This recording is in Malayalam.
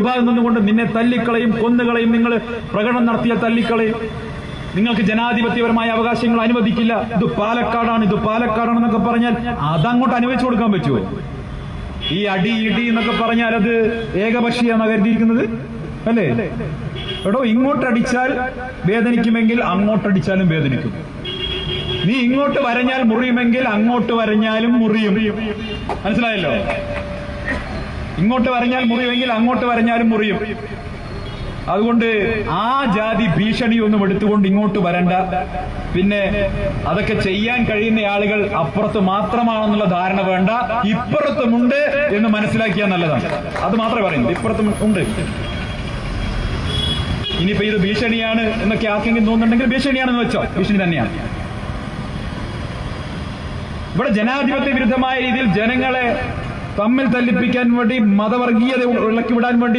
വിഭാഗം നിന്നുകൊണ്ട് നിന്നെ തല്ലിക്കളയും കൊന്നുകളയും നിങ്ങൾ. പ്രകടനം നടത്തിയ തല്ലിക്കളയും നിങ്ങൾക്ക് ജനാധിപത്യപരമായ അവകാശങ്ങൾ അനുവദിക്കില്ല. ഇത് പാലക്കാടാണ് ഇത് പാലക്കാടാണെന്നൊക്കെ പറഞ്ഞാൽ അതങ്ങോട്ട് അനുവദിച്ചു കൊടുക്കാൻ പറ്റുമോ? ഈ അടി ഇടി എന്നൊക്കെ പറഞ്ഞാൽ അത് ഏകപക്ഷീയാണ് കരുതിയിരിക്കുന്നത്? അല്ലേ? എടോ ഇങ്ങോട്ടടിച്ചാൽ വേദനിക്കുമെങ്കിൽ അങ്ങോട്ടടിച്ചാലും വേദനിക്കും. നീ ഇങ്ങോട്ട് വരഞ്ഞാൽ മുറിയുമെങ്കിൽ അങ്ങോട്ട് വരഞ്ഞാലും മുറിയും. മനസ്സിലായല്ലോ? ഇങ്ങോട്ട് വരഞ്ഞാൽ മുറിയുമെങ്കിൽ അങ്ങോട്ട് വരഞ്ഞാലും മുറിയും. അതുകൊണ്ട് ആ ജാതി ഭീഷണിയൊന്നും എടുത്തുകൊണ്ട് ഇങ്ങോട്ട് വരണ്ട. പിന്നെ അതൊക്കെ ചെയ്യാൻ കഴിയുന്ന ആളുകൾ അപ്പുറത്ത് മാത്രമാണെന്നുള്ള ധാരണ വേണ്ട. ഇപ്പുറത്തുമുണ്ട് എന്ന് മനസ്സിലാക്കിയാൽ നല്ലതാണ്. അത് മാത്രമേ പറയുന്നത് ഇപ്പുറത്തും ഉണ്ട് ഇനിയിപ്പോ ഇത് ഭീഷണിയാണ് എന്നൊക്കെ ആർക്കെങ്കിലും തോന്നുന്നുണ്ടെങ്കിൽ ഭീഷണിയാണെന്ന് വെച്ചോ. ഭീഷണി തന്നെയാണ്. ഇവിടെ ജനാധിപത്യ വിരുദ്ധമായ രീതിയിൽ ജനങ്ങളെ തമ്മിൽ തല്ലിപ്പിക്കാൻ വേണ്ടി മതവർഗീയത ഇളക്കി വിടാൻ വേണ്ടി